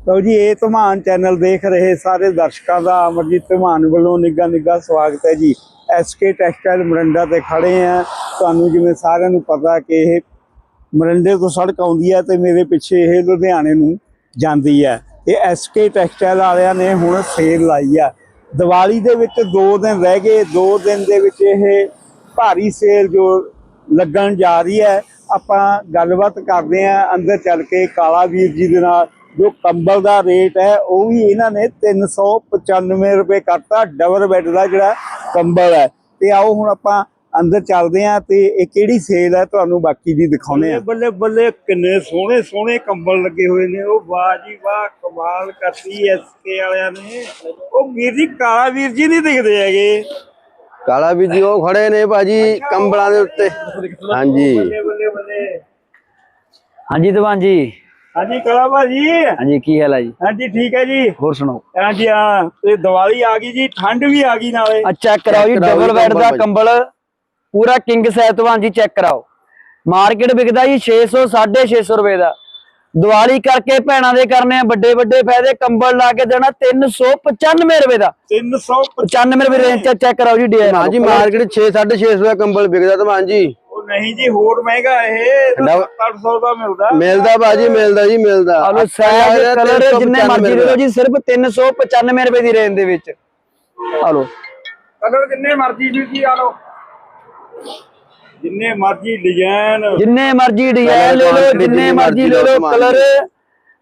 ਲਓ ਜੀ, ਇਹ ਧਮਾਨ ਚੈਨਲ ਦੇਖ ਰਹੇ ਸਾਰੇ ਦਰਸ਼ਕਾਂ ਦਾ, ਅਮਰਜੀਤ ਧਮਾਨ ਵੱਲੋਂ ਨਿੱਘਾ ਨਿੱਘਾ ਸਵਾਗਤ ਹੈ ਜੀ। ਐਸਕੇ ਟੈਕਸਟਾਈਲ ਮਰੰਡਾ ਤੇ ਖੜੇ ਆ ਤੁਹਾਨੂੰ ਜਿਵੇਂ ਸਾਰਿਆਂ ਨੂੰ ਪਤਾ ਕਿ ਇਹ ਮਰੰਡੇ ਤੋਂ ਸੜਕ ਆਉਂਦੀ ਹੈ ਤੇ ਮੇਰੇ ਪਿੱਛੇ ਇਹ ਲੁਧਿਆਣੇ ਨੂੰ ਜਾਂਦੀ ਹੈ। ਇਹ ਐਸਕੇ ਟੈਕਸਟਾਈਲ ਵਾਲਿਆਂ ਨੇ ਹੁਣ ਸੇਲ ਲਾਈ ਆ। ਦੀਵਾਲੀ ਦੇ ਵਿੱਚ 2 ਦਿਨ ਰਹਿ ਗਏ। 2 ਦਿਨ ਦੇ ਵਿੱਚ ਇਹ ਭਾਰੀ ਸੇਲ ਜੋ ਲੱਗਣ ਜਾ ਰਹੀ ਹੈ। ਆਪਾਂ ਗੱਲਬਾਤ ਕਰਦੇ ਆਂ ਅੰਦਰ ਚੱਲ ਕੇ ਕਾਲਾ ਵੀਰ ਜੀ ਦੇ ਨਾਲ ਜੋ ਕੰਬਲ ਦਾ ਰੇਟ ਹੈ ਉਹ ਵੀ ਇਹਨਾਂ ਨੇ 395 ਰੁਪਏ ਕਰਤਾ ਡਬਲ ਬੈੱਡ ਦਾ ਜਿਹੜਾ ਕੰਬਲ ਹੈ। ਤੇ ਆਓ ਹੁਣ ਆਪਾਂ ਅੰਦਰ ਚੱਲਦੇ ਆਂ ਤੇ ਇਹ ਕਿਹੜੀ ਸੇਲ ਹੈ ਤੁਹਾਨੂੰ ਬਾਕੀ ਦੀ ਦਿਖਾਉਨੇ ਆ ਬੱਲੇ ਬੱਲੇ ਕਿੰਨੇ ਸੋਹਣੇ ਸੋਹਣੇ ਕੰਬਲ ਲੱਗੇ ਹੋਏ ਨੇ। ਉਹ ਵਾਹ ਜੀ ਵਾਹ ਕਮਾਲ ਕਰਤੀ ਐਸਕੇ ਵਾਲਿਆਂ ਨੇ। ਉਹ ਵੀਰ ਜੀ ਕਾਲਾ ਵੀਰ ਜੀ ਨਹੀਂ ਦਿਖਦੇ ਹੈਗੇ। ਕਾਲਾ ਵੀ ਜੀ ਉਹ ਖੜੇ ਨੇ ਭਾਜੀ ਕੰਬਲਾਂ ਦੇ ਉੱਤੇ। ਹਾਂਜੀ। ਬੱਲੇ ਬੱਲੇ ਬੱਲੇ। ਹਾਂਜੀ ਦੀਵਾਨ ਜੀ। ਹਾਂਜੀ ਕਾਲਾ ਭਾਜੀ। ਹਾਂਜੀ ਕੀ ਹਾਲ ਹੈ ਜੀ? ਹਾਂਜੀ ਠੀਕ ਹੈ ਜੀ। ਹੋਰ ਸੁਣਾਓ? ਹਾਂਜੀ ਹਾਂ ਤੇ ਦੀਵਾਲੀ ਆ ਗਈ ਜੀ ਠੰਡ ਵੀ ਆ ਗਈ ਨਾਲੇ। ਆ ਚੈੱਕ ਕਰਾਓ ਜੀ ਡਬਲ ਜੀ ਬੈੱਡ ਦਾ ਕੰਬਲ ਪੂਰਾ ਕਿੰਗ ਸਾਈਜ਼ ਦੀਵਾਨ ਜੀ ਚੈੱਕ ਕਰਾਓ। ਮਾਰਕੀਟ ਵਿਕਦਾ ਜੀ 600 650 ਰੁਪਏ ਦਾ। ਦੀਵਾਲੀ ਕਰਕੇ ਭੈਣਾਂ ਦੇ ਕਰਨੇ ਆ ਵੱਡੇ ਵੱਡੇ ਫਾਇਦੇ ਕੰਬਲ ਲਾ ਕੇ ਦੇਣਾ 395 ਰੁਪਏ ਦਾ। 300 95 ਰੁਪਏ ਰੇਂਜ ਚ ਚੈੱਕ ਕਰਾਓ ਜੀ ਡਿਜ਼ਾਈਨ ਹਾਂਜੀ ਮਾਰਕੀਟ 6 650 ਦਾ ਕੰਬਲ ਵਿਕਦਾ ਤਾਂ ਹਾਂਜੀ। ਉਹ ਨਹੀਂ ਜੀ ਹੋਰ ਮਹਿੰਗਾ ਇਹ ਡਬ- 800 ਦਾ ਮਿਲਦਾ। ਮਿਲਦਾ ਭਾਜੀ ਮਿਲਦਾ ਜੀ ਮਿਲਦਾ। ਆਲੋ ਸਾਈਜ਼ ਕਲਰ ਜਿੰਨੇ ਮਰਜ਼ੀ ਲੈ ਲਓ ਜੀ ਸਿਰਫ 395 ਰੁਪਏ ਦੀ ਰੇਂਜ ਦੇ ਵਿੱਚ। ਆਲੋ ਕਲਰ ਜਿੰਨੇ ਮਰਜ਼ੀ ਜੀ ਜੀ ਆ ਲਓ। ਜਿੰਨੇ ਮਰਜ਼ੀ ਡਿਜ਼ਾਈਨ ਜਿੰਨੇ ਮਰਜ਼ੀ ਡਿਜ਼ਾਈਨ ਲੈ ਲਓ quantity ਜਿੰਨੇ ਜਿੰਨੀ ਮਰਜ਼ੀ ਮਰਜ਼ੀ ਲੈ ਲਓ ਕਲਰ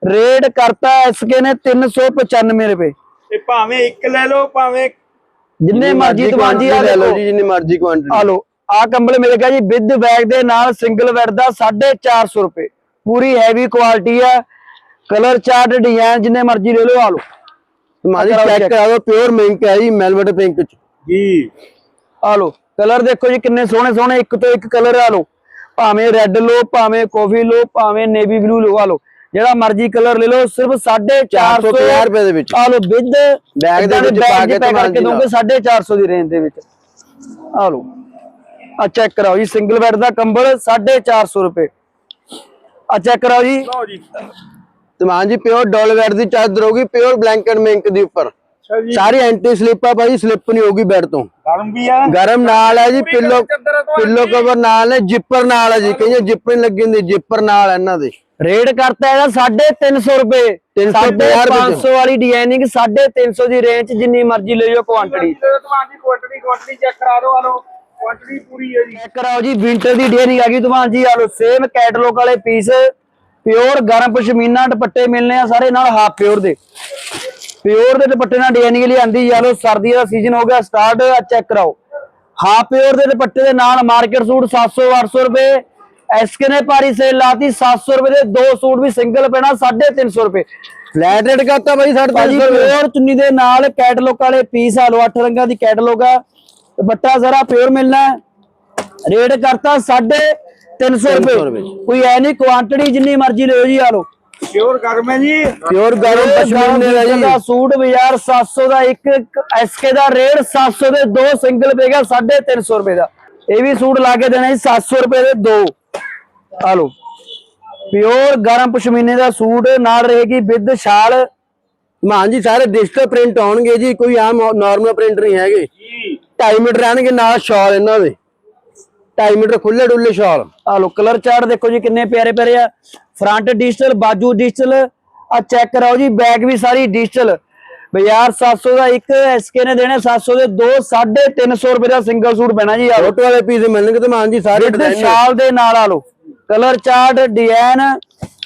ਰੇਟ ਕਰਤਾ ਐਸਕੇ ਨੇ 395 ਰੁਪਏ। ਤੇ ਭਾਵੇਂ ਇੱਕ ਲੈ ਲਓ ਭਾਵੇਂ ਜਿੰਨੇ ਮਰਜ਼ੀ ਦੁਕਾਨ ਜੀ ਆ ਲੈ ਲਓ ਲਓ ਜੀ ਜਿੰਨੀ ਮਰਜ਼ੀ ਆ ਕੁਆਂਟੀਟੀ ਲਓ ਆ ਕੰਬਲ ਮਿਲੇਗਾ ਜੀ ਵਿਦ ਬੈਗ ਦੇ ਨਾਲ ਸਿੰਗਲ ਬੈੱਡ ਦਾ 450 ਰੁਪਏ। ਪੂਰੀ ਹੈਵੀ ਕੁਆਲਿਟੀ ਆ ਕਲਰ ਚਾਰਟ ਡਿਜ਼ਾਈਨ ਜਿੰਨੇ ਮਰਜ਼ੀ ਲੈ ਲਓ ਆ ਲਓ। ਮਾਜੀ ਚੈੱਕ। ਕਰਾ ਦਿਓ ਪਿਓਰ ਮਿੰਕ ਹੈ ਜੀ ਮੈਲਵਟ ਪਿੰਕ ਚ। ਜੀ। ਆ ਲਓ ਕਲਰ ਦੇਖੋ ਜੀ ਕਿੰਨੇ ਸੋਹਣੇ ਸੋਹਣੇ ਇੱਕ ਤੋਂ ਇੱਕ ਕਲਰ ਆ ਲਓ। ਭਾਵੇਂ ਰੈੱਡ ਲਓ ਭਾਵੇਂ ਕਾਫੀ ਲਓ ਭਾਵੇਂ ਨੇਵੀ ਬਲੂ ਲਓ ਆ ਲਓ। ਜਿਹੜਾ ਮਰਜ਼ੀ ਕਲਰ ਲੈ ਲਓ ਸਿਰਫ 450 450 ਰੁਪਏ ਦੇ ਵਿੱਚ। ਆ ਲਓ ਵਿਦ ਬੈਗ ਦੇ ਵਿੱਚ ਪਾ ਕੇ ਤੁਹਾਡੇ ਦੋਗੇ 450 ਦੀ ਰੇਂਜ ਦੇ ਵਿੱਚ। ਆ ਲਓ। ਆ ਚੈੱਕ ਕਰਾਓ ਜੀ ਸਿੰਗਲ ਬੈੱਡ ਦਾ ਕੰਬਲ 450 ਰੁਪਏ। ਆ ਚੈੱਕ ਕਰਾਓ ਜੀ। ਲਓ ਜੀ। ਤਮਾਨ ਜੀ ਪਿਓਰ ਡੋਲ ਵੈਟ ਦੀ ਚਾਦਰ ਹੋਗੀ ਪਿਓਰ ਬਲੈਂਕਟ ਮਿੰਕ ਦੀ ਉੱਪਰ। ਅੱਛਾ ਜੀ। ਸਾਰੀ ਐਂਟੀ ਸਲਿੱਪ ਆ ਭਾਜੀ ਸਲਿੱਪ ਨਹੀਂ ਹੋਗੀ ਬੈੱਡ ਤੋਂ। ਗਰਮ ਵੀ ਆ ਗਰਮ ਨਾਲ ਹੈ ਜੀ ਪਿੱਲੋ। ਪਿੱਲੋ ਕਵਰ ਨਾਲ ਹੈ ਜਿੱਪਰ ਨਾਲ ਹੈ ਜੀ ਕਈਆਂ ਜਿੱਪਰ ਨਹੀਂ ਲੱਗੀ ਹੁੰਦੀ ਜਿੱਪਰ ਨਾਲ ਹੈ ਇਹਨਾਂ ਦੇ। ਰੇਟ ਕਰਤਾ ਇਹਦਾ 350 ਰੁਪਏ। 350 ਰੁਪਏ 500 ਵਾਲੀ ਡਿਜ਼ਾਈਨਿੰਗ 350 ਦੀ ਰੇਂਜ ਜਿੰਨੀ ਮਰਜ਼ੀ ਲੈ ਜਾਓ ਕੁਆਂਟੀਟੀ ਕੁਆਂਟੀਟੀ ਕੁਆਂਟੀਟੀ ਚੈੱਕ ਕਰਾ ਦਿਓ ਆ ਲਓ। ਕੁਆਂਟੀਟੀ ਪੂਰੀ ਹੈ ਜੀ। ਚੈੱਕ ਕਰਾਓ ਜੀ ਵਿੰਟਰ ਦੀ ਡਿਜ਼ਾਈਨਿੰਗ ਆ ਗਈ ਤੁਹਾਨੂੰ ਜੀ। ਆ ਲਓ ਸੇਮ ਕੈਟਲੌਗ ਵਾਲੇ ਪੀਸ ਪਿਓਰ ਗਰਮ ਪਸ਼ਮੀਨਾ ਦੁਪੱਟੇ ਮਿਲਨੇ ਆ ਸਾਰੇ ਨਾਲ ਹਾਫ ਪਿਓਰ ਦੇ। ਪਿਓਰ ਦੇ ਦੁਪੱਟੇ ਨਾਲ ਡਿਜ਼ਾਈਨਿੰਗ ਲਈ ਆਂਦੀ ਆ ਲਓ ਸਰਦੀ ਦਾ ਸੀਜ਼ਨ ਹੋ ਗਿਆ ਸਟਾਰਟ ਆ ਚੈੱਕ ਕਰਾਓ। ਹਾਫ ਪਿਓਰ ਦੇ ਦੁਪੱਟੇ ਦੇ ਨਾਲ ਮਾਰਕੀਟ ਸੂਟ 700 800 ਰੁਪਏ। ਐਸਕੇ ਨੇ ਪਾਰੀ ਸੇਲ ਲਾਤੀ 700 ਰੁਪਏ ਦੇ ਦੋ ਸੂਟ ਵੀ ਸਿੰਗਲ ਪੈਣਾ 350 ਰੁਪਏ। ਫਲੈਟ ਰੇਟ ਕਰਤਾ ਭਾਜੀ 350 ਰੁਪਏ। ਪਿਓਰ ਚੁੰਨੀ ਦੇ ਨਾਲ ਕੈਟਲੌਗ ਵਾਲੇ ਪੀਸ ਆ ਲਓ ਅੱਠ ਰੰਗਾਂ ਦੀ ਕੈਟਲੌਗ ਆ। ਦੁਪੱਟਾ ਜ਼ਰਾ ਪਿਓਰ ਮਿਲਣਾ ਹੈ। ਰੇਟ ਕਰਤਾ 350 ਰੁਪਏ। ਰੁਪਏ। ਕੋਈ ਐ ਨਹੀਂ ਕੁਆਂਟੀਟੀ ਜਿੰਨੀ ਮਰਜ਼ੀ ਲਿਓ ਜੀ ਆ ਲਓ। ਪਿਓਰ ਗਰਮ ਹੈ ਜੀ। ਪਿਓਰ ਗਰਮ ਪਸ਼ਮੀਨੇ ਦਾ ਜੀ। ਦਾ ਸੂਟ ਬਾਜ਼ਾਰ 700 ਦਾ ਇੱਕ ਐਸਕੇ ਦਾ ਰੇਟ 700 ਦੇ ਦੋ ਸਿੰਗਲ ਪਏਗਾ 350 ਰੁਪਏ ਦਾ। ਇਹ ਵੀ ਸੂਟ ਲਾ ਕੇ ਦੇਣਾ ਜੀ 700 ਰੁਪਏ ਦੇ ਦੋ। ਆ ਲਓ। ਪਿਓਰ ਗਰਮ ਪਸ਼ਮੀਨੇ ਦਾ ਸੂਟ ਨਾਲ ਰਹੇਗੀ ਵਿਦ ਸ਼ਾਲ ਮਾਨ ਜੀ ਸਾਰੇ ਡਿਜੀਟਲ ਪ੍ਰਿੰਟ ਆਉਣਗੇ ਜੀ ਕੋਈ ਆਮ ਨਾਰਮਲ ਪ੍ਰਿੰਟ ਨਹੀਂ ਹੈਗੇ। ਜੀ। 2.5 ਮੀਟਰ ਰਹਿਣਗੇ ਨਾਲ ਸ਼ਾਲ ਇਹਨਾਂ ਦੇ। 2.5 ਮੀਟਰ ਖੁੱਲੇ ਡੁੱਲੇ ਸ਼ਾਲ। ਆ ਲੋ ਕਲਰ ਚਾਰਟ ਦੇਖੋ ਜੀ ਕਿੰਨੇ ਪਿਆਰੇ ਪਿਆਰੇ ਆ। ਫਰੰਟ ਡਿਜੀਟਲ ਬਾਜੂ ਡਿਜੀਟਲ। ਆ ਚੈੱਕ ਕਰਾਓ ਜੀ ਬੈਕ ਵੀ ਸਾਰੀ ਡਿਜੀਟਲ। ਬਾਜ਼ਾਰ 700 ਦਾ ਇੱਕ ਐਸਕੇ ਨੇ ਦੇਣੇ 700 ਦੇ ਦੋ 350 ਰੁਪਏ ਦਾ ਸਿੰਗਲ ਸੂਟ ਪੈਣਾ ਜੀ ਆ ਫੋਟੋ ਵਾਲੇ ਪੀਸ ਮਿਲਣਗੇ ਤੇ ਮਾਨ ਜੀ ਸਾਰੇ design ਸ਼ਾਲ ਦੇ ਨਾਲ ਆ ਲੋ ਕਲਰ ਚਾਰਟ ਡਿਜ਼ਾਈਨ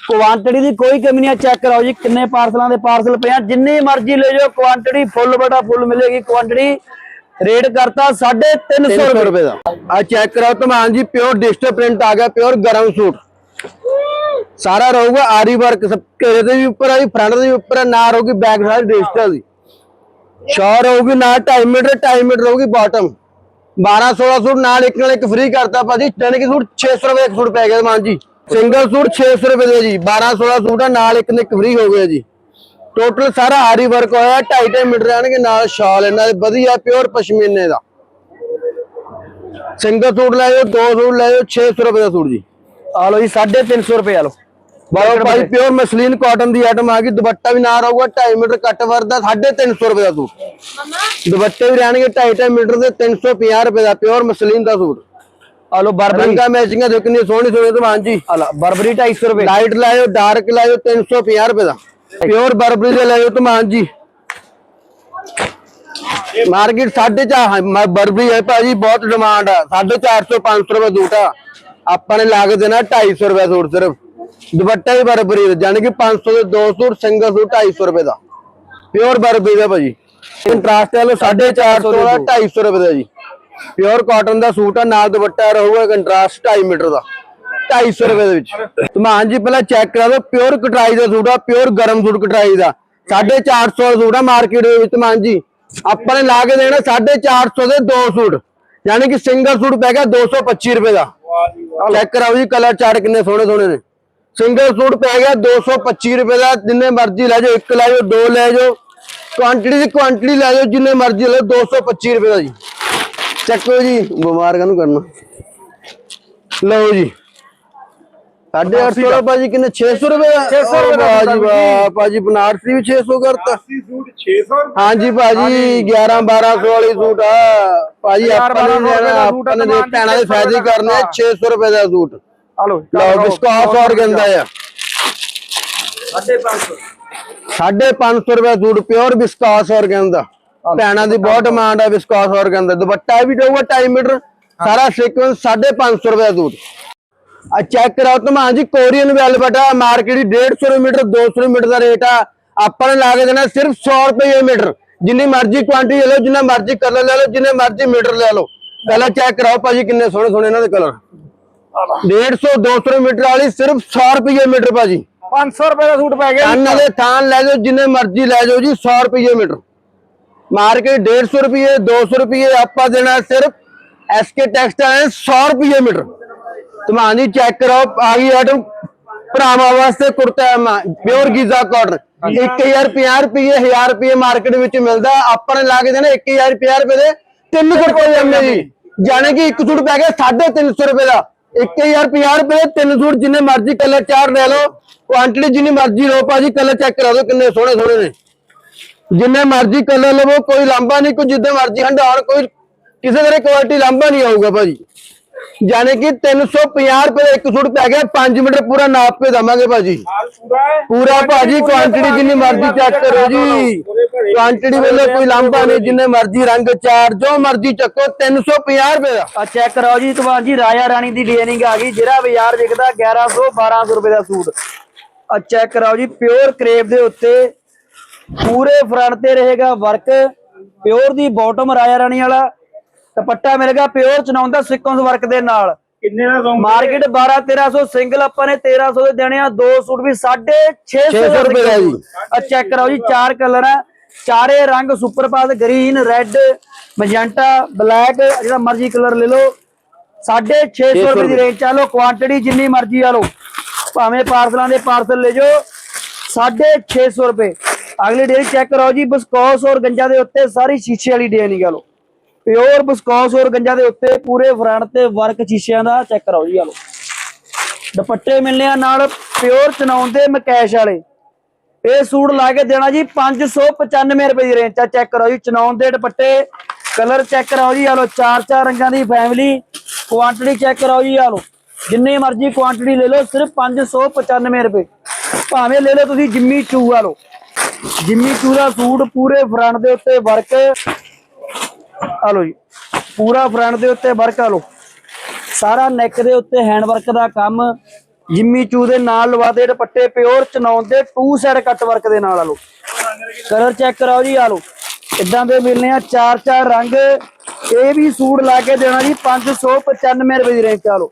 ਕੁਆਂਟੀਟੀ ਦੀ ਕੋਈ ਕਮੀ ਨਹੀਂ ਚੈੱਕ ਕਰਾਓ ਜੀ ਕਿੰਨੇ ਪਾਰਸਲਾਂ ਦੇ ਪਾਰਸਲ ਪਏ ਆ। ਜਿੰਨੀ ਮਰਜ਼ੀ ਲੈ ਜਾਓ ਕੁਆਂਟੀਟੀ ਫੁੱਲ ਬਟਾ ਫੁੱਲ ਮਿਲੇਗੀ ਕੁਆਂਟੀਟੀ ਰੇਟ ਕਰਤਾ 350 300 ਰੁਪਏ ਦਾ। ਆ ਚੈੱਕ ਕਰਾਓ ਤਾਂ ਮਾਨ ਜੀ ਪਿਓਰ ਡਿਜੀਟਲ ਪ੍ਰਿੰਟ ਆ ਗਿਆ ਪਿਓਰ ਗਰਮ ਸੂਟ। ਸਾਰਾ ਰਹੂਗਾ ਆਰੀ ਵਰਕ ਸਭ ਘੇਰੇ ਦੇ ਵੀ ਉੱਪਰ ਆ ਜੀ ਫਰੰਟ ਦੇ ਵੀ ਉੱਪਰ ਆ ਨਾ ਰਹੂਗੀ ਬੈਕ ਸਾਰੀ ਡਿਜੀਟਲ ਦੀ। ਸ਼ੋਰ ਰਹੂਗੀ ਨਾਲ 2.5 ਮੀਟਰ 2.5 ਮੀਟਰ ਰਹੂਗੀ ਬਾਟਮ 12 16 ਸੂਟ ਨਾਲ ਇੱਕ ਨਾਲ ਇੱਕ ਫ੍ਰੀ ਕਰਤਾ ਭਾਜੀ ਜਾਣੀ ਕਿ ਸੂਟ 600 ਰੁਪਏ ਇੱਕ ਸੂਟ ਪੈ ਗਿਆ ਮਾਨ ਜੀ। ਸਿੰਗਲ ਸੂਟ 600 ਰੁਪਏ ਦੇ ਜੀ 12 16 ਸੂਟ ਨਾਲ ਇੱਕ ਨਾਲ ਇੱਕ ਫ੍ਰੀ ਹੋ ਗਿਆ ਜੀ। ਟੋਟਲ ਸਾਰਾ ਆਰੀ ਵਰਕ ਹੋਇਆ 2.5 ਮੀਟਰ ਰਹਿਣਗੇ ਨਾਲ ਸ਼ਾਲ ਇਹਨਾਂ ਦੇ ਵਧੀਆ ਪਿਓਰ ਪਸ਼ਮੀਨੇ ਦਾ। ਸਿੰਗਲ ਸੂਟ ਲੈ ਜਾਓ ਦੋ ਸੂਟ ਲੈ ਜਾਓ 600 ਰੁਪਏ ਦਾ ਸੂਟ ਜੀ। ਆ ਲੋ ਜੀ 350 ਰੁਪਏ ਆ ਲੋ ਬਾਲੋ ਭਾਈ ਪਿਓਰ ਮਸਲੀਨ ਕਾਟਨ ਦੀ ਆਈਟਮ ਆ ਗਈ ਦੁਪੱਟਾ ਵੀ ਨਾਲ ਰਹੂਗਾ 2.5 ਮੀਟਰ ਕੱਟ ਵਰ ਦਾ 350 ਰੁਪਏ ਦਾ ਸੂਟ। ਦੁਪੱਟੇ ਵੀ ਰਹਿਣਗੇ 2.5 ਮੀਟਰ ਦੇ 350 ਰੁਪਏ ਦਾ ਪਿਓਰ ਮਸਲੀਨ ਦਾ ਸੂਟ। ਆ ਲੋ ਬਰਬਰੀ। ਰੰਗਾ ਮੈਚਿੰਗ ਦੇਖੋ ਕਿੰਨੀ ਸੋਹਣੀ ਸੋਹਣੀ ਤੁਹਾਨੂੰ ਜੀ। ਆ ਲਾ ਬਰਬਰੀ 250 ਰੁਪਏ। ਲਾਈਟ ਲਾਇਓ ਡਾਰਕ ਲਾਇਓ 350 ਰੁਪਏ ਦਾ। ਪਿਓਰ ਬਰਬਰੀ ਦੇ ਲਾਇਓ ਤੁਮਾਨ ਜੀ। ਮਾਰਕੀਟ ਸਾਢੇ ਚਾਰ ਮ- ਬਰਬਰੀ ਹੈ ਭਾਜੀ, ਬਹੁਤ ਡਿਮਾਂਡ ਆ। 450 500 ਰੁਪਏ ਸੂਟ ਆ। ਆਪਾਂ ਨੇ ਲਾ ਕੇ ਦੇਣਾ 250 ਰੁਪਏ ਸੂਟ ਸਿਰਫ। ਦੁਪੱਟਾ ਵੀ ਬਰਬਰੀ ਦਾ ਯਾਨੀ ਕਿ 500 ਦੇ ਦੋ ਸੂਟ ਸਿੰਗਲ ਸੂਟ 250 ਰੁਪਏ ਦਾ। ਪਿਓਰ ਬਰਬਰੀ ਦਾ ਭਾਜੀ। ਕੰਟਰਾਸਟ ਵਾਲੋ 450 ਦਾ 250 ਰੁਪਏ ਦਾ ਜੀ। ਪਿਓਰ ਕਾਟਨ ਦਾ ਸੂਟ ਆ, ਨਾਲ ਦੁਪੱਟਾ ਰਹੂਗਾ ਕੰਟਰਾਸਟ 2.5 ਮੀਟਰ ਦਾ। 250 ਰੁਪਏ ਦੇ ਵਿੱਚ। ਧਮਾਨ ਜੀ ਪਹਿਲਾਂ ਚੈੱਕ ਕਰਾ ਦਿਓ ਪਿਓਰ ਕਟਰਾਈ ਦਾ ਸੂਟ ਆ ਪਿਓਰ ਗਰਮ ਸੂਟ ਕਟਰਾਈ ਦਾ। 450 ਦਾ ਸੂਟ ਆ ਮਾਰਕੀਟ ਦੇ ਵਿੱਚ ਧਮਾਨ ਜੀ। ਆਪਾਂ ਨੇ ਲਾ ਕੇ ਦੇਣਾ 450 ਦੇ ਦੋ ਸੂਟ। ਯਾਨੀ ਕਿ ਸਿੰਗਲ ਸੂਟ ਪੈ ਗਿਆ 225 ਰੁਪਏ ਦਾ। ਚੈੱਕ ਕਰਾਓ ਜੀ ਕਲਰ ਚਾਰਟ ਕਿੰਨੇ ਸੋਹਣੇ ਸੋਹਣੇ ਨੇ। ਸਿੰਗਲ ਸੂਟ ਪੈ ਗਿਆ 225 ਰੁਪਏ ਦਾ, ਜਿੰਨੇ ਮਰਜ਼ੀ ਲੈ ਜਾਓ, ਇੱਕ ਲੈ ਜਾਓ, ਦੋ ਲੈ ਜਾਓ। ਕੁਆਂਟੀਟੀ ਦੀ ਕੁਆਂਟੀਟੀ ਲੈ ਜਾਓ, ਜਿੰਨੇ ਮਰਜ਼ੀ ਲੈ ਲਓ 225 ਰੁਪਏ ਦਾ ਜੀ। ਚੱਕੋ ਜੀ, ਬਿਮਾਰ ਕਾਹਨੂੰ ਕਰਨਾ। ਲਓ ਜੀ। 850 ਦਾ। ਭਾਜੀ ਕਿੰਨੇ? 600 ਰੁਪਏ ਦਾ 600 ਰੁਪਏ ਦਾ ਭਾਜੀ ਵਾਹ। ਭਾਜੀ ਬਨਾਰਸੀ ਵੀ 600 ਕਰਤਾ। ਸੂਟ 600 ਹਾਂਜੀ ਭਾਜੀ 11 1200 ਵਾਲੀ ਸੂਟ ਆ। ਭਾਜੀ ਆਪਾਂ ਨੇ 1200 ਲੈਣਾ ਦਾ ਸੂਟ ਆ, ਆਪਾਂ ਨੇ ਭੈਣਾਂ ਦੇ 600 ਫਾਇਦੇ ਕਰਨੇ ਆ, 600 ਰੁਪਏ ਦਾ ਸੂਟ। ਆ ਲੋ ਲਓ ਵਿਸਕਾਸ ਆਰਗਨ ਦਾ ਆ। 550 550 ਰੁਪਏ ਸੂਟ ਪਿਓਰ ਵਿਸਕਾਸ ਆਰਗਨ ਦਾ ਭੈਣਾਂ ਦੀ ਬਹੁਤ ਡਿਮਾਂਡ ਆ ਵਿਸਕਾਸ ਆਰਗਨ ਦਾ ਦੁਪੱਟਾ ਵੀ ਦਊਗਾ 2.5 ਮੀਟਰ। ਸਾਰਾ ਸੀਕੁਐਂਸ 550 ਰੁਪਏ ਦਾ ਸੂਟ। ਆ ਚੈੱਕ ਕਰਾਓ ਧਮਾਨ ਜੀ ਕੋਰੀਅਨ ਵੈਲਵਟ ਆ ਮਾਰਕੀਟ ਦੀ 150 ਮੀਟਰ 200 ਮੀਟਰ ਦਾ ਰੇਟ ਆ। ਆਪਾਂ ਨੇ ਲਾ ਕੇ ਦੇਣਾ ਸਿਰਫ 100 ਰੁਪਏ ਮੀਟਰ। ਜਿੰਨੀ ਮਰਜ਼ੀ ਕੁਆਂਟੀਟੀ ਲੈ ਲਓ ਜਿੰਨਾ ਮਰਜ਼ੀ ਕਲਰ ਲੈ ਲਓ ਜਿੰਨੇ ਮਰਜ਼ੀ ਮੀਟਰ ਲੈ ਲਓ। ਪਹਿਲਾਂ ਚੈੱਕ ਕਰਾਓ ਭਾਜੀ ਕਿੰਨੇ ਸੋਹਣੇ ਸੋਹਣੇ ਇਹਨਾਂ ਦੇ ਕਲਰ 150 200 ਮੀਟਰ ਵਾਲੀ ਸਿਰਫ 100 ਰੁਪਏ ਮੀਟਰ ਭਾਜੀ। 500 ਰੁਪਏ ਦਾ ਸੂਟ ਪੈ ਗਿਆ ਕੰਨ ਦੇ ਥਾਨ ਲੈ ਜਾਓ ਜਿੰਨੇ ਮਰਜ਼ੀ ਲੈ ਜਾਓ ਜੀ 100 ਰੁਪਏ ਮੀਟਰ। ਮਾਰਕੀਟ 150 ਰੁਪਏ 200 ਰੁਪਏ ਆਪਾਂ ਦੇਣਾ ਸਿਰਫ ਐਸਕੇ ਟੈਕਸਟਾਈਲ 100 ਰੁਪਏ ਮੀਟਰ। ਤੁਮਾਨ ਜੀ ਚੈੱਕ ਕਰੋ ਆ ਗਈ ਆਈਟਮ ਭਰਾਵਾਂ ਵਾਸਤੇ ਕੁਰਤਾ ਪਿਓਰ ਗੀਜ਼ਾ ਕਾਟਨ 1050 ਰੁਪਏ 1000 ਰੁਪਏ ਮਾਰਕੀਟ ਵਿੱਚ ਮਿਲਦਾ ਆਪਾਂ ਨੇ ਲਾ ਕੇ ਦੇਣਾ 1050 ਰੁਪਏ ਦੇ ਤਿੰਨ ਕੁਰਤੇ ਜੰਮੇ ਜੀ। ਜਾਣੇ ਕਿ ਇੱਕ ਸੂਟ ਪੈ ਗਿਆ 350 ਰੁਪਏ ਦਾ। 1050 ਰੁਪਏ ਦੇ ਤਿੰਨ ਸੂਟ ਜਿੰਨੇ ਮਰਜ਼ੀ ਕਲਰ ਚਾਰ ਲੈ ਲਓ। ਕੁਆਂਟੀਟੀ ਜਿੰਨੀ ਮਰਜ਼ੀ ਲਓ ਭਾਜੀ ਕਲਰ ਚੈੱਕ ਕਰਾ ਦਿਓ ਕਿੰਨੇ ਸੋਹਣੇ ਸੋਹਣੇ ਨੇ। ਜਿੰਨੇ ਮਰਜ਼ੀ ਕਲਰ ਲਵੋ ਕੋਈ ਲਾਂਭਾ ਨਹੀਂ ਕੋਈ ਜਿੱਦੇ ਮਰਜ਼ੀ ਹੰਡਾਣ ਕੋਈ ਕਿਸੇ ਤਰ੍ਹਾਂ ਕੁਆਲਿਟੀ ਲਾਂਭਾ ਨਹੀਂ ਆਊਗਾ ਭਾਜੀ। ਜਾਣੇ ਕਿ 350 ਰੁਪਏ ਦਾ ਇੱਕ ਸੂਟ ਪੈ ਗਿਆ 5 ਮੀਟਰ ਪੂਰਾ ਨਾਪ ਕੇ ਦਵਾਂਗੇ ਭਾਜੀ। ਪੂਰਾ ਹੈ? ਪੂਰਾ ਭਾਜੀ ਕੁਆਂਟੀਟੀ ਜਿੰਨੀ ਮਰਜ਼ੀ ਚੈੱਕ ਕਰੋ ਜੀ। ਕੁਆਂਟੀਟੀ ਵੇਲੇ ਕੋਈ ਲਾਂਭਾ ਨਹੀਂ ਜਿੰਨੇ ਮਰਜ਼ੀ ਰੰਗ ਚਾਰ ਜੋ ਮਰਜ਼ੀ ਚੱਕੋ 350 ਰੁਪਏ ਦਾ। ਆ ਚੈੱਕ ਕਰਾਓ ਜੀ ਤੁਮਾਨ ਜੀ ਰਾਜਾ ਰਾਣੀ ਦੀ ਡਿਜ਼ਾਈਨਿੰਗ ਆ ਗਈ ਜਿਹੜਾ ਬਾਜ਼ਾਰ ਵਿਕਦਾ 1100 1200 ਰੁਪਏ ਦਾ ਸੂਟ। ਆ ਚੈੱਕ ਕਰਾਓ ਜੀ ਪਿਓਰ ਕਰੇਪ ਦੇ ਉੱਤੇ ਪੂਰੇ ਫਰੰਟ ਤੇ ਰਹੇਗਾ ਵਰਕ ਪਿਓਰ ਦੀ ਬਾਟਮ ਰਾਜਾ ਰਾਣੀ ਵਾਲਾ। ਦੁਪੱਟਾ ਮਿਲੇਗਾ ਪਿਓਰ ਚਨਾਉਂਦਾ ਸਿਕੁਐਂਸ ਵਰਕ ਦੇ ਨਾਲ। ਕਿੰਨੇ ਦਾ ਦਊਂਗੇ ਮਾਰਕੀਟ 12 1300 ਸਿੰਗਲ ਆਪਾਂ ਨੇ 1300 ਦੇ ਦੇਣੇ ਆ ਦੋ ਸੂਟ ਵੀ 650 600 ਰੁਪਏ ਦਾ ਜੀ। ਆ ਚੈੱਕ ਕਰਾਓ ਜੀ ਚਾਰ ਕਲਰ ਆ। ਚਾਰੇ ਰੰਗ super pass green red magenta black ਜਿਹੜਾ ਮਰਜ਼ੀ ਕਲਰ ਲੈ ਲਓ। 650 ਰੁਪਏ ਦੀ ਰੇਂਜ ਚਾਲੋ ਕੁਆਂਟੀਟੀ ਜਿੰਨੀ ਮਰਜ਼ੀ ਆ ਲਓ। ਭਾਵੇਂ ਪਾਰਸਲਾਂ ਦੇ ਪਾਰਸਲ ਲੈ ਜਾਓ। 650 ਰੁਪਏ। ਅਗਲੀ ਡੇਰੀ ਚੈੱਕ ਕਰਾਓ ਜੀ ਬਸਕੌਸ ਔਰ ਗੰਜਾ ਦੇ ਉੱਤੇ ਸਾਰੀ ਸ਼ੀਸ਼ੇ ਵਾਲੀ ਡੇ ਨਹੀਂ ਲਓ। ਪਿਓਰ ਬਸਕੌਸ ਔਰ ਗੰਜਾ ਦੇ ਉੱਤੇ ਪੂਰੇ ਫਰੰਟ ਤੇ ਵਰਕ ਸ਼ੀਸ਼ਿਆਂ ਦਾ ਚੈੱਕ ਕਰਾਓ ਜੀ ਆ ਲਓ ਦੁਪੱਟੇ ਮਿਲਨੇ ਆ ਨਾਲ ਪਿਓਰ ਚਨਾਉਣ ਦੇ ਮਕੈਸ਼ ਵਾਲੇ। ਇਹ ਸੂਟ ਲਾ ਕੇ ਦੇਣਾ ਜੀ 595 ਰੁਪਏ ਦੀ ਰੇਂਜ ਚ ਚੈੱਕ ਕਰੋ ਜੀ, ਚਨਾਉਣ ਦੇ ਦੁਪੱਟੇ। ਕਲਰ ਚੈੱਕ ਕਰਾਓ ਜੀ ਆ ਲਓ ਚਾਰ ਚਾਰ ਰੰਗਾਂ ਦੀ ਫੈਮਿਲੀ ਕੁਆਂਟੀਟੀ ਚੈੱਕ ਕਰਾਓ ਜੀ ਆ ਲਓ ਜਿੰਨੀ ਮਰਜ਼ੀ ਕੁਆਂਟੀਟੀ ਲੈ ਲਓ, ਸਿਰਫ 595 ਰੁਪਏ। ਭਾਵੇਂ ਲੈ ਲਓ ਤੁਸੀਂ ਜਿੰਮੀ ਚੂ ਆ ਲਓ ਜਿੰਮੀ ਚੂ ਦਾ ਸੂਟ ਪੂਰੇ ਫਰੰਟ ਦੇ ਉੱਤੇ ਵਰਕ ਆ ਲਓ ਜੀ। ਪੂਰਾ ਫਰੰਟ ਦੇ ਉੱਤੇ ਵਰਕ ਆ ਲੋ ਸਾਰਾ ਨੈਕ ਦੇ ਉੱਤੇ ਹੈਂਡ ਵਰਕ ਦਾ ਕੰਮ। ਜਿੰਮੀ ਚੂ ਦੇ ਨਾਲ ਲਵਾਦੇ ਦੁਪੱਟੇ ਪਿਓਰ ਚਨਾਉਣ ਦੇ ਟੂ ਸਾਈਡ ਕੱਟ ਵਰਕ ਦੇ ਨਾਲ ਆ ਲਓ। ਕਲਰ ਚੈੱਕ ਕਰਾਓ ਜੀ, ਆ ਲੋ ਇਦਾਂ ਦੇ ਮਿਲਨੇ ਆ ਚਾਰ ਚਾਰ ਰੰਗ। ਇਹ ਵੀ ਸੂਟ ਲਾ ਕੇ ਦੇਣਾ ਜੀ 595 ਰੁਪਏ ਦੀ ਰੇਂਜ ਚ ਆ ਲਓ।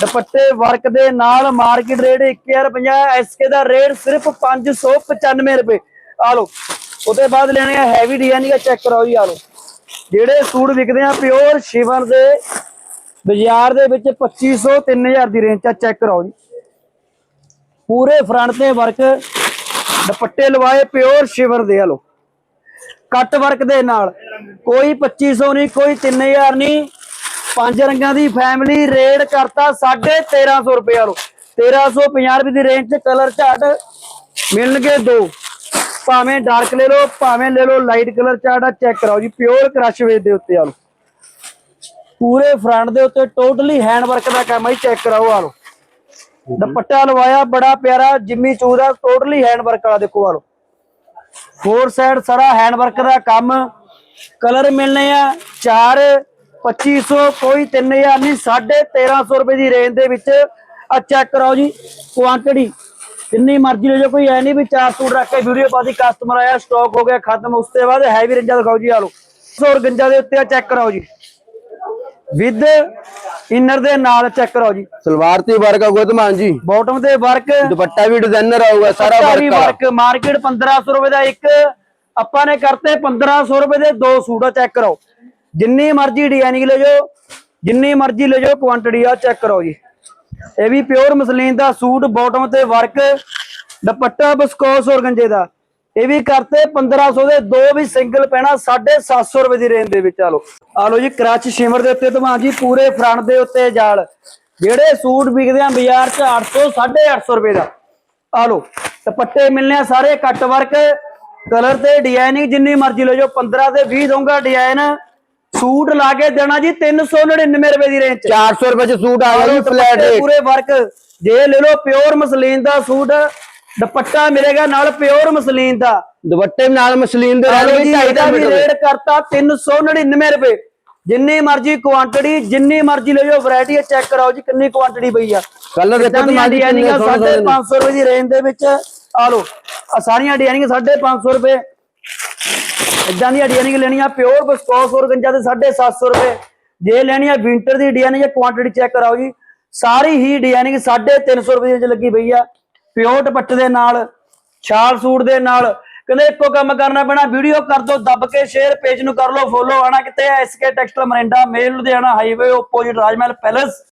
ਦੁਪੱਟੇ ਵਰਕ ਦੇ ਨਾਲ ਮਾਰਕੀਟ ਰੇਟ 1050 ਐਸਕੇ ਦਾ ਰੇਟ ਸਿਰਫ 595 ਰੁਪਏ। ਆ ਲਓ। ਉਹਦੇ ਬਾਅਦ ਲੈਣੇ ਆ ਹੈਵੀ ਡਿਜ਼ਾਈਨਿੰਗ ਚੈੱਕ ਕਰਾਓ ਜੀ, ਆ ਲਓ। ਜਿਹੜੇ ਸੂਟ ਵਿਕਦੇ ਆ ਪਿਓਰ ਸ਼ਿਵਨ ਦੇ ਬਾਜ਼ਾਰ ਦੇ ਵਿੱਚ 2500 3000 ਦੀ ਰੇਂਜ ਚ ਚੈੱਕ ਕਰਾਓ ਜੀ। ਪੂਰੇ ਫਰੰਟ ਤੇ ਵਰਕ ਦੁਪੱਟੇ ਲਵਾਏ ਪਿਓਰ ਸ਼ਿਵਰ ਦੇ ਆ ਲੋ ਕੱਟ ਵਰਕ ਦੇ ਨਾਲ, ਕੋਈ 2500 ਨਹੀਂ, ਕੋਈ 3000 ਨਹੀਂ। ਪੰਜ ਰੰਗਾਂ ਦੀ ਫੈਮਿਲੀ ਰੇਡ ਕਰਤਾ 1350 ਰੁਪਏ ਆ ਲੋ 1350 ਰੁਪਏ ਦੀ ਰੇਂਜ 'ਚ ਕਲਰ ਝਾਟ ਮਿਲਣਗੇ ਦੋ। ਭਾਵੇਂ ਡਾਰਕ ਲੈ ਲਓ ਭਾਵੇਂ ਲੈ ਲਓ ਲਾਈਟ ਕਲਰ ਚਾਰਟ ਆ ਚੈੱਕ ਕਰਾਓ ਜੀ ਪਿਓਰ ਕ੍ਰਸ਼ ਵੇਚ ਦੇ ਉੱਤੇ ਆ ਲਓ। ਪੂਰੇ ਫਰੰਟ ਦੇ ਉੱਤੇ ਟੋਟਲੀ ਹੈਂਡ ਵਰਕ ਦਾ ਕੰਮ ਹੈ ਚੈੱਕ ਕਰਾਓ ਆ ਲਓ। ਦੁਪੱਟਾ ਲਵਾਇਆ ਬੜਾ ਪਿਆਰਾ ਜਿੰਮੀ ਚੂ ਦਾ ਟੋਟਲੀ ਹੈਂਡ ਵਰਕ ਵਾਲਾ ਦੇਖੋ ਆ ਲਓ। ਫੋਰ ਸਾਈਡ ਸਾਰਾ ਹੈਂਡ ਵਰਕ ਦਾ ਕੰਮ ਕਲਰ ਮਿਲਨੇ ਆ 4 2500 ਕੋਈ 3000 ਨਹੀਂ 1350 ਰੁਪਏ ਦੀ ਰੇਂਜ ਦੇ ਵਿੱਚ। ਆ ਚੈੱਕ ਕਰਾਓ ਜੀ ਕੁਆਂਟੀਟੀ ਜਿੰਨੀ ਮਰਜ਼ੀ ਲੈ ਜਾਓ ਕੋਈ ਐ ਨਹੀਂ ਵੀ ਚਾਰ ਸੂਟ ਰੱਖ ਕੇ ਵੀਡੀਓ ਪਾਦੀ ਕਸਟਮਰ ਆਇਆ ਸਟਾਕ ਹੋ ਗਿਆ ਖਤਮ ਉਸ ਤੋਂ ਬਾਅਦ ਹੈਵੀ ਰੇਂਜਾਂ ਦਿਖਾਓ ਜੀ ਆ ਸੌਰ ਗੰਜਾ ਦੇ ਉੱਤੇ ਆ ਚੈੱਕ ਕਰਾਓ ਜੀ। ਵਿਦ ਇਨਰ ਦੇ ਨਾਲ ਚੈੱਕ ਕਰਾਓ ਜੀ। ਸਲਵਾਰ ਤੇ ਵਰਕ ਆਊਗਾ ਧਮਾਨ ਜੀ। ਬਾਟਮ ਦੇ ਵਰਕ ਦੁਪੱਟਾ ਵੀ ਡਿਜ਼ਾਈਨਰ ਆਊਗਾ ਸਾਰਾ ਵਰਕ ਵਰਕ ਮਾਰਕੀਟ 1500 ਰੁਪਏ ਦਾ ਇੱਕ। ਆਪਾਂ ਨੇ ਕਰਤੇ 1500 ਰੁਪਏ ਦੇ ਦੋ ਸੂਟ ਆ ਚੈੱਕ ਕਰੋ ਜਿੰਨੀ ਮਰਜ਼ੀ ਡਿਜ਼ਾਈਨਿੰਗ ਲੈ ਜਾਓ ਜਿੰਨੀ ਮਰਜ਼ੀ ਲੈ ਜਾਓ ਕੁਆਂਟੀਟੀ ਆ ਚੈੱਕ ਕਰੋ ਜੀ। ਇਹ ਵੀ ਪਿਓਰ ਮਸਲੀਨ ਦਾ ਸੂਟ ਬਾਟਮ ਤੇ ਵਰਕ ਦੁਪੱਟਾ ਬਸਕੋਸ ਔਰਗੰਜੇ ਦਾ। ਇਹ ਵੀ ਕਰਤੇ 1500 ਦੇ, ਦੋ ਵੀ ਸਿੰਗਲ ਪੈਣਾ 750 ਰੁਪਏ ਦੀ ਰੇਂਜ ਦੇ ਵਿੱਚ ਆ ਲੋ ਆ ਲੋ ਜੀ ਕ੍ਰਚ ਸ਼ਿਮਰ ਦੇ ਉੱਤੇ ਧਮਾਨ ਜੀ, ਪੂਰੇ ਫਰੰਟ ਦੇ ਉੱਤੇ ਜਾਲ। ਜਿਹੜੇ ਸੂਟ ਵਿਕਦੇ ਆ ਬਾਜ਼ਾਰ 'ਚ 800 850 ਰੁਪਏ ਦਾ। ਆ ਲੋ ਦੁਪੱਟੇ ਮਿਲਨੇ ਆ ਸਾਰੇ ਕੱਟ ਵਰਕ ਕਲਰ ਤੇ ਡਿਜ਼ਾਈਨਿੰਗ ਜਿੰਨੀ ਮਰਜ਼ੀ ਲੈ ਜਾਓ 15 ਤੇ 20 ਦਊਂਗਾ ਡਿਜ਼ਾਈਨ ਸੂਟ ਲਾ ਕੇ ਦੇਣਾ ਜੀ 399 ਰੁਪਏ ਦੀ ਰੇਂਜ 'ਚ। 400 ਰੁਪਏ ਚ ਸੂਟ ਆ ਗਿਆ ਜੀ ਫਲੈਟ ਰੇਟ ਪੂਰੇ ਵਰਕ ਜੇ ਲੈ ਲਓ ਪਿਓਰ ਮਸਲੀਨ ਦਾ ਸੂਟ ਦੁਪੱਟਾ ਮਿਲੇਗਾ ਨਾਲ ਪਿਓਰ ਮਸਲੀਨ ਦਾ। ਦੁਪੱਟੇ ਨਾਲ ਮਸਲੀਨ ਦੇ ਆਲੋ ਰਹਿਣਗੇ ਜੀ 2.5 ਇਹਦਾ ਵੀ ਮੀਟਰ ਰੇਟ ਕਰਤਾ 399 ਰੁਪਏ। ਜਿੰਨੀ ਮਰਜ਼ੀ ਕੁਆਂਟੀਟੀ ਜਿੰਨੀ ਮਰਜ਼ੀ ਲੈ ਜਾਓ ਵੈਰਾਈਟੀ ਚੈੱਕ ਕਰਾਓ ਜੀ ਕਿੰਨੀ ਕੁਆਂਟੀਟੀ ਪਈ ਆ। ਕਲਰ ਦੇਖੋ ਕਿੰਨੇ ਡਿਜ਼ਾਈਨਿੰਗਾਂ ਸੋਹਣੇ ਸੋਹਣੇ ਨੇ। 550 ਰੁਪਏ ਦੀ ਰੇਂਜ ਦੇ ਵਿੱਚ। ਆ ਲੋ ਆ ਸਾਰੀਆਂ ਡਿਜ਼ਾਈਨਿੰਗ 550 ਰੁਪਏ। ਇਦਾਂ ਦੀਆਂ ਡਿਜ਼ਾਈਨਿੰਗ ਲੈਣੀਆਂ ਪਿਓਰ ਬਸਕੋਸ ਔਰਗੰਜਾ ਦੇ 750 ਰੁਪਏ। ਜੇ ਲੈਣੀ ਆ ਵਿੰਟਰ ਦੀ ਡਿਜ਼ਾਈਨਿੰਗ ਕੁਆਂਟੀਟੀ ਚੈੱਕ ਕਰਾਓ ਜੀ, ਸਾਰੀ ਹੀ ਡਿਜ਼ਾਈਨਿੰਗ 350 ਰੁਪਏ ਦੀ ਲੱਗੀ ਪਈ ਆ। ਪਿਓਰ ਦੁਪੱਟੇ ਦੇ ਨਾਲ, ਛਾਲ ਸੂਟ ਦੇ ਨਾਲ, ਕਹਿੰਦੇ ਇੱਕੋ ਕੰਮ ਕਰਨਾ ਪੈਣਾ ਵੀਡੀਓ ਕਰ ਦੋ ਦੱਬ ਕੇ ਸ਼ੇਅਰ ਪੇਜ ਨੂੰ ਕਰ ਲਓ ਫੋਲੋ ਆਣਾ ਕਿਤੇ ਐਸਕੇ ਟੈਕਸਟਾਈਲ ਮਰਿੰਡਾ ਮੇਲ Ludhiana highway opposite Rajmahal palace